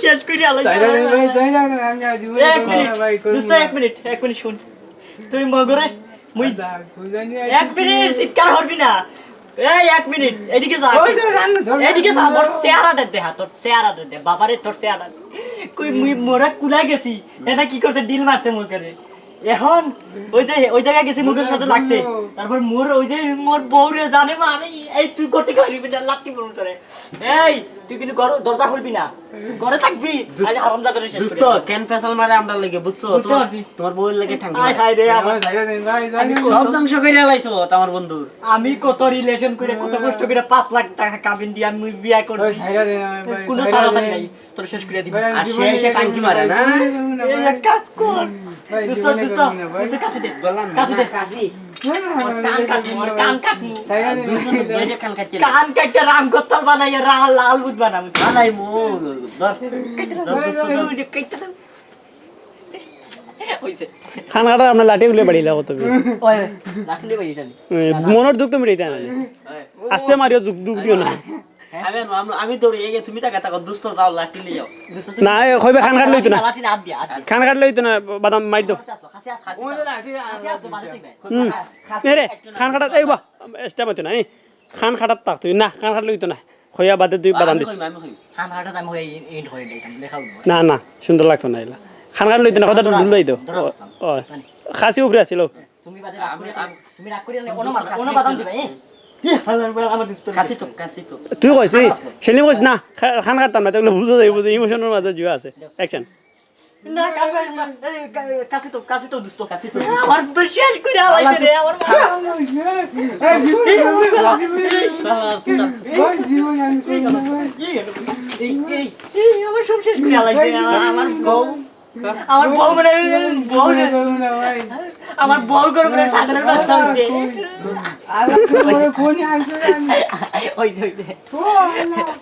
শেষ করে এক মিনিট। এক মিনিট শুন। তুই মগরে মুই আচ্ছা, এক মিনিট চিৎকার করবি না। এই এক মিনিট এদিকে যা। ওই যে জান না, ধর- এদিকে যা তোর চেহারাটা দেখা তোর চেহারাটা দে বাবারে তোর চেহারা। কই মুই মোরা কুলা গেছি। এটা কি করছে ডিল মারছে মোর এখন ওই যে ওই জায়গায় গেছি মুখের সাথে লাগছে। তারপর মোর ওই যে মোর বউরে জানে মা আমি এই তুই করতে পারবি না লাঠি বলুন তোরে। এই তুই কিন্তু ঘর দরজা খুলবি না। ঘরে থাকবি আজ হারাম জাদারে শেষ দুস্ত কেন ফেসাল মারে আমরা লাগে বুঝছ? তোমার তোমার বউয়ের লাগে ঠাঙ্গি আয়। হায় রে সব ধ্বংস করে লাইছো আমার বন্ধু। আমি কত রিলেশন করে কত কষ্ট করে পাঁচ লাখ টাকা কাবিন দিয়ে আমি বিয়া দেন কোনো সারা। নাই। তোর শেষ করে দিবি। আর সে এসে করব মারে না? করব এই কাজ কর। দোস্ত দোস্ত করব কাছে দে। গলাম কাছে দে। না, কান কাটতে রাম করতাল বানাইয়া রা লাল বুদ বানামু আলাই মু খানাটা আপনার লাঠি উলে বাড়ি লাগো তুমি ওই রাখলে ভাই জানি মনের দুঃখ তুমি রেতে আস্তে মারিও দুঃখ দুঃখ দিও না। আমি দৌড়ে এগে তুমি তাকে তাকে দুস্ত দাও লাঠি লিয়ে না কইবে খান খাট লইতো না। লাঠি না দিয়া খান খাট লইতো না বাদাম মারি দাও। ওই লাঠি খান খাটাত এই বা এস্টা মতো না খান খাটাত তাক তুই। না খান খাট লইতো না। খয়া বাদে তুই বাদাম খান আমি হই এন্ড হই দিতাম দেখাও না না সুন্দর লাগতো না এলা। খান খাট লইতো না কথা ঢুল লইতো ও খাসি উপরে আছিল। তুমি বাদে তুমি রাগ বাদাম দিবা তুই কইছি সেলিম কইস না খান খাটতাম না তাহলে বুঝো যাই বুঝো ইমোশনের মাঝে জিও আছে। অ্যাকশন না কার ভাই কাছে তো কাছে না, আমি করব না। এই এই এই আমার সব শেষ করে আলাইছে আমার বউ আমার বউ মানে বউ জীবনে করব না, ভাই। আমার বউ করে করে সাধারণ বাচ্চা হইছে ওই তোমার